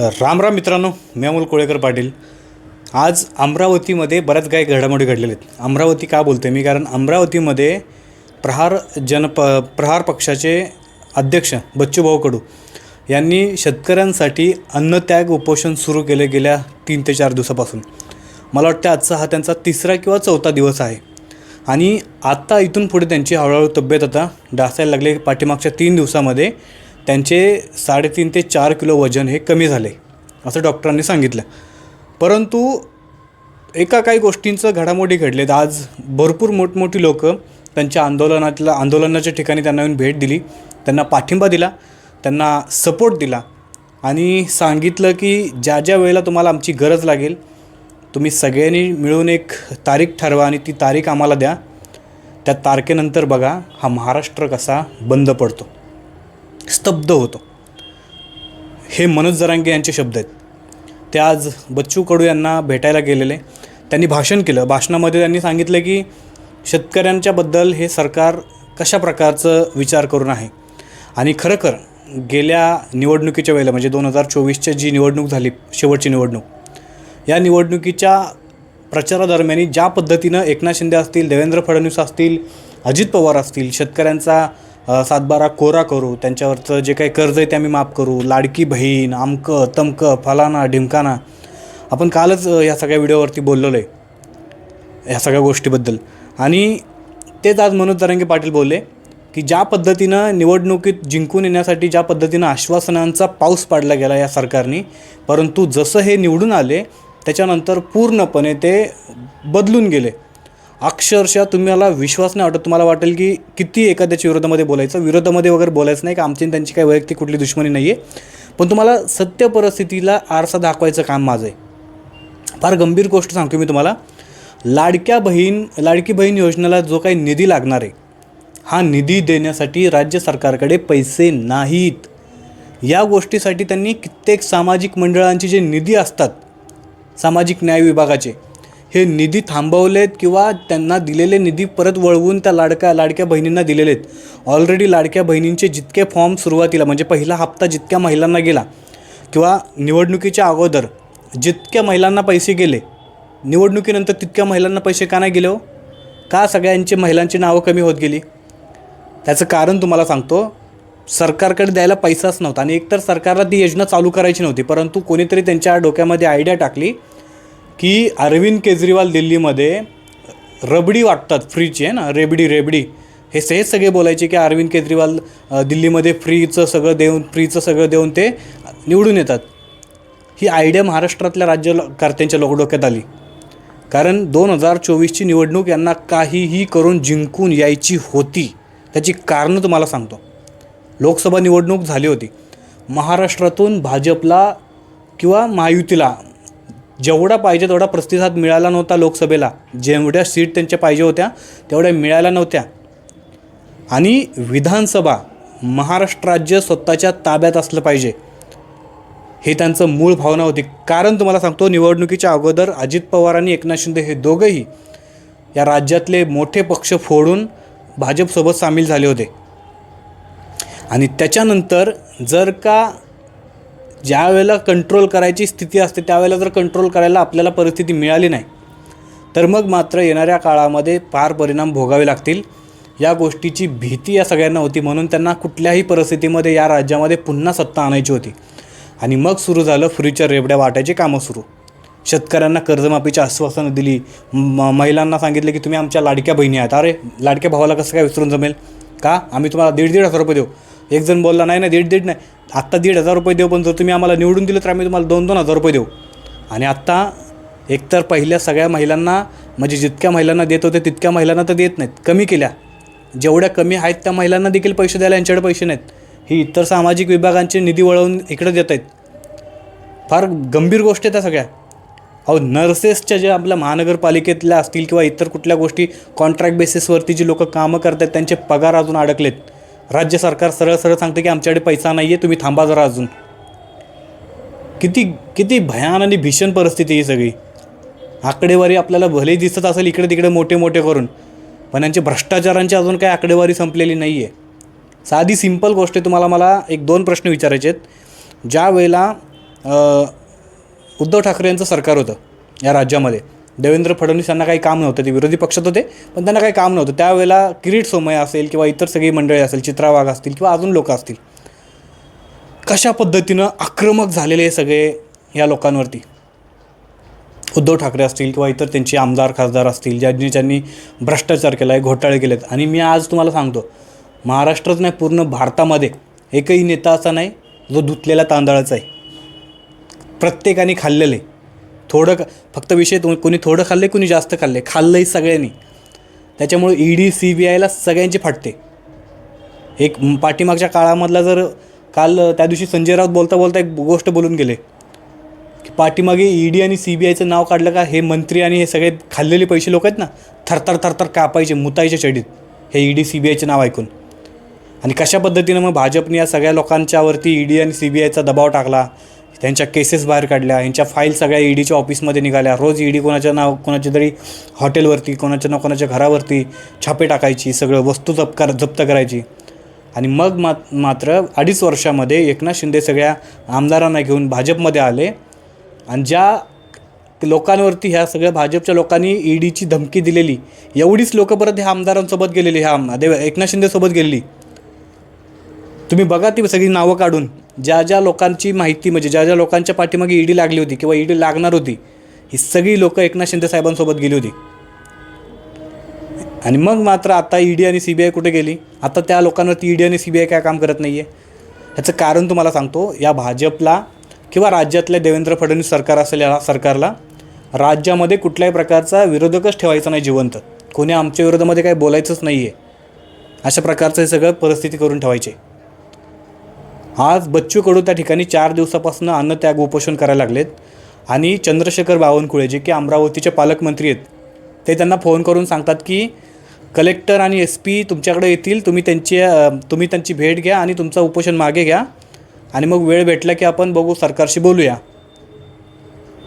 राम राम मित्रांनो मी अमोल कोळेकर पाटील. आज अमरावतीमध्ये बऱ्याच काही घडामोडी घडलेल्या आहेत. अमरावती का बोलते मी? कारण अमरावतीमध्ये प्रहार जनप प्रहार पक्षाचे अध्यक्ष बच्चूभाऊ कडू यांनी शेतकऱ्यांसाठी अन्नत्याग उपोषण सुरू केले गेल्या तीन ते चार दिवसापासून. मला वाटतं आजचा हा त्यांचा तिसरा किंवा चौथा दिवस आहे. आणि आत्ता इथून पुढे त्यांची हळूहळू तब्येत आता डासायला लागले. पाठीमागच्या तीन दिवसामध्ये त्यांचे साडेतीन ते चार किलो वजन हे कमी झाले असं डॉक्टरांनी सांगितलं. परंतु एका काही गोष्टींचं घडामोडी घडलेत. आज भरपूर मोठमोठी लोकं त्यांच्या आंदोलनातल्या आंदोलनाच्या ठिकाणी त्यांना येऊन भेट दिली त्यांना पाठिंबा दिला त्यांना सपोर्ट दिला आणि सांगितलं की ज्या ज्या वेळेला तुम्हाला आमची गरज लागेल तुम्ही सगळ्यांनी मिळून एक तारीख ठरवा आणि ती तारीख आम्हाला द्या. त्या तारखेनंतर बघा हा महाराष्ट्र कसा बंद पडतो. स्तब्ध होतो. हे मनोज जरांगे यांचे शब्द आहेत. ते आज बच्चू कडू यांना भेटायला गेलेले. त्यांनी भाषण केलं. भाषणामध्ये त्यांनी सांगितलं की शेतकऱ्यांच्याबद्दल हे सरकार कशा प्रकारचं विचार करून आहे? आणि खरोखर गेल्या निवडणुकीच्या वेळेला म्हणजे दोन हजार चोवीसच्या जी निवडणूक झाली शेवटची निवडणूक या निवडणुकीच्या प्रचारादरम्यान ज्या पद्धतीनं एकनाथ शिंदे असतील देवेंद्र फडणवीस असतील अजित पवार असतील शेतकऱ्यांचा सातबारा कोरा करू त्यांच्यावरचं जे काही कर्ज आहे ते आम्ही माफ करू. लाडकी बहीण आमकं तमकं फलाना ढिमकाना. आपण कालच ह्या या सगळ्या व्हिडिओवरती बोललेलो आहे ह्या सगळ्या गोष्टीबद्दल. आणि तेच आज मनोज तरंगे पाटील बोलले की ज्या पद्धतीनं निवडणुकीत जिंकून येण्यासाठी ज्या पद्धतीनं आश्वासनांचा पाऊस पाडला गेला या सरकारने परंतु जसं हे निवडून आले त्याच्यानंतर पूर्णपणे ते बदलून गेले. अक्षरशः तुम्हाला विश्वास नाही वाटत. तुम्हाला वाटेल की किती एखाद्याच्या विरोधामध्ये बोलायचं. विरोधामध्ये वगैरे बोलायचं नाही का आमची त्यांची काही वैयक्तिक कुठली दुश्मनी नाही आहे पण तुम्हाला सत्य परिस्थितीला आरसा दाखवायचं काम माझं आहे. फार गंभीर गोष्ट सांगतो मी तुम्हाला. लाडक्या बहीण लाडकी बहीण योजनेला जो काही निधी लागणार आहे हा निधी देण्यासाठी राज्य सरकारकडे पैसे नाहीत. या गोष्टीसाठी त्यांनी कित्येक सामाजिक मंडळांचे जे निधी असतात सामाजिक न्याय विभागाचे हे निधी थांबवलेत किंवा त्यांना दिलेले निधी परत वळवून त्या लाडक्या लाडक्या बहिणींना दिलेले आहेत ऑलरेडी लाडक्या बहिणींचे जितके फॉर्म सुरुवातीला म्हणजे पहिला हप्ता जितक्या महिलांना गेला किंवा निवडणुकीच्या अगोदर जितक्या महिलांना पैसे गेले निवडणुकीनंतर तितक्या महिलांना पैसे का नाही गेले हो? का सगळ्यांची महिलांची नावं कमी होत गेली? त्याचं कारण तुम्हाला सांगतो सरकारकडे द्यायला पैसाच नव्हता आणि एकतर सरकारला ती योजना चालू करायची नव्हती परंतु कोणीतरी त्यांच्या डोक्यामध्ये आयडिया टाकली की अरविंद केजरीवाल दिल्लीमध्ये रबडी वाटतात फ्रीची आहे ना? रेबडी रेबडी. हे सगळे सगळे बोलायचे की अरविंद केजरीवाल दिल्लीमध्ये फ्रीचं सगळं देऊन फ्रीचं सगळं देऊन ते निवडून येतात. ही आयडिया महाराष्ट्रातल्या राज्यकर्त्यांच्या लोक डोक्यात आली. कारण दोन हजार चोवीसची निवडणूक यांना काहीही करून जिंकून यायची होती. त्याची कारणं तुम्हाला सांगतो. लोकसभा निवडणूक झाली होती. महाराष्ट्रातून भाजपला किंवा महायुतीला जेवढा पाहिजे तेवढा प्रतिसाद मिळाला नव्हता लोकसभेला. जेवढ्या सीट त्यांच्या पाहिजे होत्या तेवढ्या मिळाल्या नव्हत्या. आणि विधानसभा महाराष्ट्र राज्य स्वतःच्या ताब्यात असलं पाहिजे. हे त्यांचं मूळ भावना होती. कारण तुम्हाला सांगतो निवडणुकीच्या अगोदर अजित पवार आणि एकनाथ शिंदे हे दोघंही या राज्यातले मोठे पक्ष फोडून भाजपसोबत सामील झाले होते. आणि त्याच्यानंतर जर का ज्या वेळेला कंट्रोल करायची स्थिती असते त्यावेळेला जर कंट्रोल करायला आपल्याला परिस्थिती मिळाली नाही तर मग मात्र येणाऱ्या काळामध्ये फार परिणाम भोगावे लागतील. या गोष्टीची भीती या सगळ्यांना होती म्हणून त्यांना कुठल्याही परिस्थितीमध्ये या राज्यामध्ये पुन्हा सत्ता आणायची होती. आणि मग सुरू झालं फ्रीच्या रेबड्या वाटायची कामं सुरू. शेतकऱ्यांना कर्जमाफीची आश्वासनं दिली. म महिलांना सांगितलं की तुम्ही आमच्या लाडक्या बहिणी आहात. अरे लाडक्या भावाला कसं काय विसरून जमेल? का? आम्ही तुम्हाला दीड दीड हजार रुपये देऊ. एक जण बोलला नाही नाही दीड दीड नाही. आत्ता दीड हजार रुपये देऊ पण जर तुम्ही आम्हाला निवडून दिलं तर आम्ही तुम्हाला दोन दोन हजार रुपये देऊ. आणि आत्ता एकतर पहिल्या सगळ्या महिलांना म्हणजे जितक्या महिलांना देत होते तितक्या महिलांना तर देत नाहीत. कमी केल्या. जेवढ्या कमी आहेत त्या महिलांना देखील पैसे द्यायला यांच्याकडे पैसे नाहीत. ही इतर सामाजिक विभागांचे निधी वळवून इकडे देत आहेत. फार गंभीर गोष्ट आहे त्या सगळ्या. अहो नर्सेसच्या ज्या आपल्या महानगरपालिकेतल्या असतील किंवा इतर कुठल्या गोष्टी कॉन्ट्रॅक्ट बेसिसवरती जी लोक कामं करतात त्यांचे पगार अजून अडकलेत. राज्य सरकार सरळ सरळ सांगतं की आमच्याकडे पैसा नाही आहे तुम्ही थांबा जरा अजून. किती किती भयान आणि भीषण परिस्थिती ही सगळी. आकडेवारी आपल्याला भलेही दिसत असेल इकडे तिकडे मोठे मोठे करून पण यांचे भ्रष्टाचारांची अजून काही आकडेवारी संपलेली नाही आहे साधी सिंपल गोष्ट आहे तुम्हाला मला एक दोन प्रश्न विचारायचे आहेत. ज्या वेळेला उद्धव ठाकरे यांचं सरकार होतं या राज्यामध्ये देवेंद्र फडणवीस यांना काही काम नव्हतं ते विरोधी पक्षात होते पण त्यांना काही काम नव्हतं. त्यावेळेला किरीट सोमय असेल किंवा इतर सगळी मंडळी असेल चित्रा वाघ असतील किंवा अजून लोक असतील कशा पद्धतीनं आक्रमक झालेले हे सगळे या लोकांवरती? उद्धव ठाकरे असतील किंवा इतर त्यांचे आमदार खासदार असतील ज्यांनी ज्यांनी भ्रष्टाचार केला आहे घोटाळे केलेत. आणि मी आज तुम्हाला सांगतो महाराष्ट्रात नाही पूर्ण भारतामध्ये एकही नेता असा नाही जो धुतलेला तांदळाचा आहे. प्रत्येकाने खाल्लेलं. आहे थोडं फक्त विषय तो कोणी थोडं खाल्लं कोणी जास्त खाल्ले खाल्लंही सगळ्यांनी. त्याच्यामुळे ई ईडी सी बी आयला सगळ्यांची फाटते. एक पाठीमागच्या काळामधला जर काल त्या दिवशी संजय राऊत बोलता बोलता एक गोष्ट बोलून गेले. की पाठीमागे ईडी आणि सी बी आयचं नाव काढलं का हे मंत्री आणि हे सगळे खाल्लेले पैसे लोक आहेत ना थरथर थरथर कापायचे मुतायचे चडीत हे ईडी सी बी आयचे नाव ऐकून. आणि कशा पद्धतीनं मग भाजपने या सगळ्या लोकांच्यावरती ईडी आणि सी बी आयचा दबाव टाकला? त्यांच्या केसेस बाहेर काढल्या यांच्या फाईल सगळ्या ईडीच्या ऑफिसमध्ये निघाल्या. रोज ईडी कोणाच्या नाव कोणाच्या तरी हॉटेलवरती कोणाच्या ना कोणाच्या घरावरती छापे टाकायची सगळं वस्तू जप कर जप्त करायची. आणि मग मा मात्र अडीच वर्षामध्ये एकनाथ शिंदे सगळ्या आमदारांना घेऊन भाजपमध्ये आले. आणि ज्या लोकांवरती ह्या सगळ्या भाजपच्या लोकांनी ईडीची धमकी दिलेली एवढीच लोकं परत ह्या आमदारांसोबत गेलेली ह्या आम- देव एकनाथ शिंदेसोबत गेलेली. तुम्ही बघा ती सगळी नावं काढून. ज्या ज्या लोकांची माहिती म्हणजे ज्या ज्या लोकांच्या पाठीमागे ईडी लागली होती किंवा ईडी लागणार होती ही सगळी लोकं एकनाथ शिंदे साहेबांसोबत गेली होती. आणि मग मात्र आता ईडी आणि सी बी आय कुठे गेली? आता त्या लोकांवरती ईडी आणि सी बी आय काय काम करत नाही आहे ह्याचं कारण तुम्हाला सांगतो या भाजपला किंवा राज्यातल्या देवेंद्र फडणवीस सरकार असेल या सरकारला राज्यामध्ये कुठल्याही प्रकारचा विरोधकच ठेवायचा नाही जिवंत. कोणी आमच्या विरोधामध्ये काही बोलायचंच नाही आहे अशा प्रकारचं हे सगळं परिस्थिती करून ठेवायचे. आज बच्चू कडू त्या ठिकाणी चार दिवसापासून अन्नत्याग उपोषण करायला लागलेत. आणि चंद्रशेखर बावनकुळे जे की अमरावतीचे पालकमंत्री आहेत ते त्यांना फोन करून सांगतात की कलेक्टर आणि एस पी तुमच्याकडे येतील तुम्ही त्यांची तुम्ही त्यांची भेट घ्या आणि तुमचं उपोषण मागे घ्या. आणि मग वेळ भेटला की आपण बघू सरकारशी बोलूया.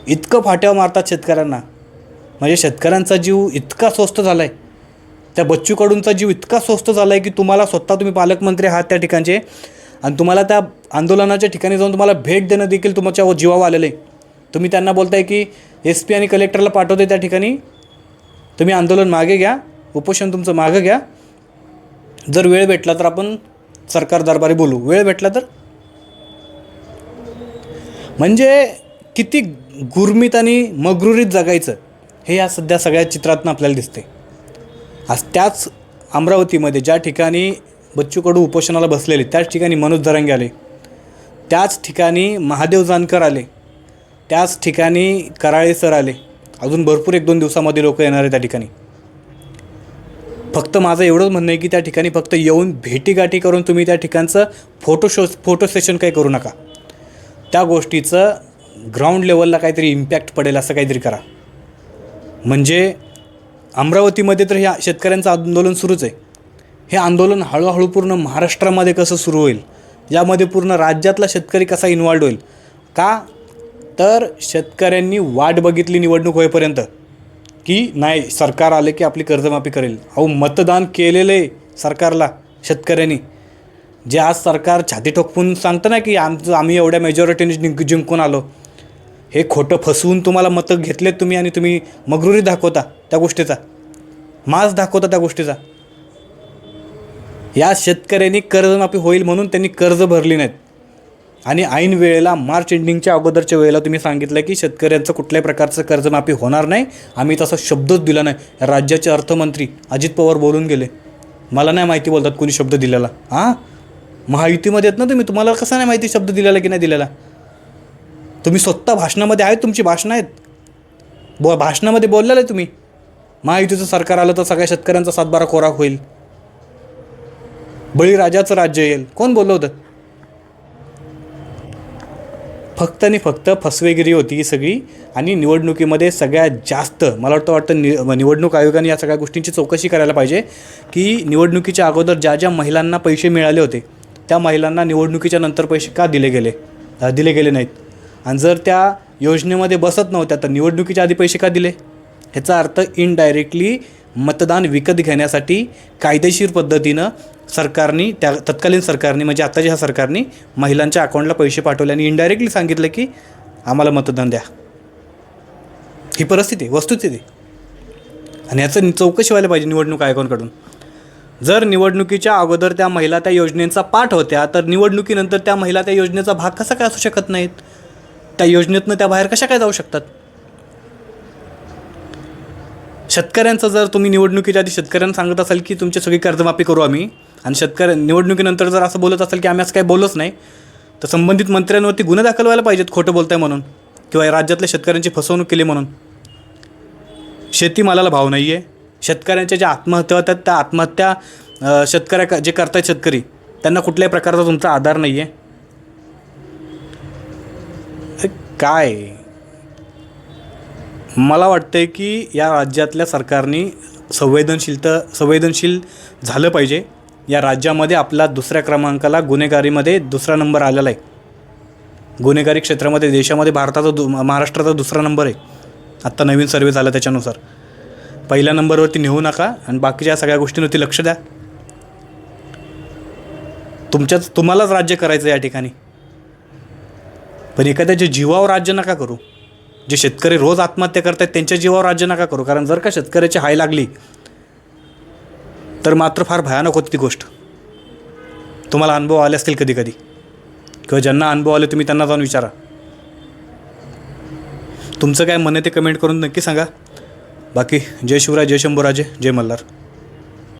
इतकं फाट्यावर मारतात शेतकऱ्यांना. म्हणजे शेतकऱ्यांचा जीव इतका स्वस्त झाला आहे त्या बच्चूकडूनचा जीव इतका स्वस्त झाला आहे की तुम्हाला स्वतः तुम्ही पालकमंत्री आहात त्या ठिकाणचे. आणि तुम्हाला त्या आंदोलनाच्या ठिकाणी जाऊन तुम्हाला भेट देणं देखील तुमच्या जीवावर आलेलं आहे. तुम्ही त्यांना बोलताय की एस पी आणि कलेक्टरला पाठवते त्या ठिकाणी. तुम्ही आंदोलन मागे घ्या उपोषण तुमचं मागं घ्या. जर वेळ भेटला तर आपण सरकार दरबारी बोलू. वेळ भेटला तर? म्हणजे किती गुरमीत आणि मगरुरीत जगायचं हे या सध्या सगळ्या चित्रातनं आपल्याला दिसते आज त्याच अमरावतीमध्ये ज्या ठिकाणी बच्चू कडू उपोषणाला बसलेले. त्याच ठिकाणी मनोज दरंगे आले. त्याच ठिकाणी महादेव जानकर आले. त्याच ठिकाणी कराळे सर आले. अजून भरपूर एक दोन दिवसामध्ये लोक येणार आहे त्या ठिकाणी. फक्त माझं एवढंच म्हणणं आहे की त्या ठिकाणी फक्त येऊन भेटीगाठी करून तुम्ही त्या ठिकाणचं फोटो शो फोटो सेशन काही करू नका. त्या गोष्टीचं ग्राउंड लेवलला काहीतरी इम्पॅक्ट पडेल असं काहीतरी करा. म्हणजे अमरावतीमध्ये तर ह्या शेतकऱ्यांचं आंदोलन सुरूच आहे. हे आंदोलन हळूहळू पूर्ण महाराष्ट्रामध्ये कसं सुरू होईल? यामध्ये पूर्ण राज्यातला शेतकरी कसा इन्वॉल्ड होईल? का? तर शेतकऱ्यांनी वाट बघितली निवडणूक होईपर्यंत. की नाही सरकार आले की आपली कर्जमाफी करेल. अहो मतदान केलेले सरकारला शेतकऱ्यांनी. जे आज सरकार छाती ठोकपून सांगतं ना की आमचं आम्ही एवढ्या मेजॉरिटीने जिंक जिंकून आलो. हे खोटं फसवून तुम्हाला मतं घेतलेत तुम्ही आणि तुम्ही मगरुरी दाखवता त्या गोष्टीचा. मास दाखवता त्या गोष्टीचा. या शेतकऱ्यांनी कर्जमाफी होईल म्हणून त्यांनी कर्ज भरली नाहीत. आणि ऐन वेळेला मार्च एंडिंगच्या अगोदरच्या वेळेला तुम्ही सांगितलं की शेतकऱ्यांचं कुठल्याही प्रकारचं कर्जमाफी होणार नाही. आम्ही तसा शब्दच दिला नाही. राज्याचे अर्थमंत्री अजित पवार बोलून गेले. मला नाही माहिती बोलतात कोणी शब्द दिलेला. हां महायुतीमध्ये आहेत ना तुम्ही? तुम्हाला कसा नाही माहिती शब्द दिलेला की नाही दिलेला? तुम्ही स्वतः भाषणामध्ये आहेत तुमची भाषणं आहेत. बो भाषणामध्ये बोललेलं आहे तुम्ही. महायुतीचं सरकार आलं तर सगळ्या शेतकऱ्यांचा सातबारा कोरा होईल. बळीराजाचं राज्य येईल. कोण बोललं होतं? फक्त आणि फक्त फसवेगिरी होती ही सगळी. आणि निवडणुकीमध्ये सगळ्यात जास्त मला वाटतं वाटतं नि निवडणूक आयोगाने या सगळ्या गोष्टींची चौकशी करायला पाहिजे की निवडणुकीच्या अगोदर ज्या ज्या महिलांना पैसे मिळाले होते त्या महिलांना निवडणुकीच्या नंतर पैसे का दिले गेले? दिले गेले नाहीत. आणि जर त्या योजनेमध्ये बसत नव्हत्या तर निवडणुकीच्या आधी पैसे का दिले? ह्याचा अर्थ इनडायरेक्टली मतदान विकत घेण्यासाठी कायदेशीर पद्धतीनं सरकारनी त्या तत्कालीन सरकारने म्हणजे आत्ताच्या ह्या सरकारने महिलांच्या अकाउंटला पैसे पाठवले आणि इनडायरेक्टली सांगितलं की आम्हाला मतदान द्या. ही परिस्थिती आहे वस्तुस्थिती आणि याचं चौकशी व्हायला पाहिजे निवडणूक आयोगांकडून. जर निवडणुकीच्या अगोदर त्या महिला त्या योजनेचा पाठ होत्या तर निवडणुकीनंतर त्या महिला त्या योजनेचा भाग कसा काय असू शकत नाहीत? त्या योजनेतनं त्या बाहेर कशा काय जाऊ शकतात? शेतकऱ्यांचं जर तुम्ही निवडणुकीच्या आधी शेतकऱ्यांना सांगत असाल की तुमची सगळी कर्जमाफी करू आम्ही आणि शेतकऱ्या निवडणुकीनंतर जर असं बोलत असेल की आम्ही असं काही बोललोच नाही तर संबंधित मंत्र्यांवरती गुन्हे दाखल व्हायला पाहिजेत खोटं बोलताय म्हणून. किंवा राज्यातल्या शेतकऱ्यांची फसवणूक केली म्हणून. शेतीमालाला भाव नाही आहे शेतकऱ्यांच्या ज्या आत्महत्या होतात त्या आत्महत्या शेतकऱ्या जे करतायत शेतकरी त्यांना कुठल्याही प्रकारचा तुमचा आधार नाही आहे काय? मला वाटतंय की या राज्यातल्या सरकारने संवेदनशीलता संवेदनशील झालं पाहिजे. या राज्यामध्ये आपला दुसऱ्या क्रमांकाला गुन्हेगारीमध्ये दुसरा नंबर आलेला आहे. गुन्हेगारी क्षेत्रामध्ये देशामध्ये भारताचा दु महाराष्ट्राचा दुसरा नंबर आहे. आत्ता नवीन सर्वे झाला त्याच्यानुसार. पहिल्या नंबरवरती नेऊ नका आणि बाकीच्या सगळ्या गोष्टींवरती लक्ष द्या. तुमच्याच तुम्हालाच राज्य करायचं या ठिकाणी. पण एखाद्याच्या जीवावर राज्य नका करू जे शेतकरी रोज आत्महत्या करतात त्यांच्या जीवावर राज्य नका करू. कारण जर का शेतकऱ्याची हाय लागली तर मात्र फार भयानक होती ती गोष्ट. तुम्हाला अनुभव आले असतील कधी कधी किंवा ज्यांना अनुभव आले तुम्ही त्यांना जाऊन विचारा. तुमचं काय मन आहे ते कमेंट करून नक्की सांगा. बाकी जय शिवराय जय शंभूराजे जय मल्हार.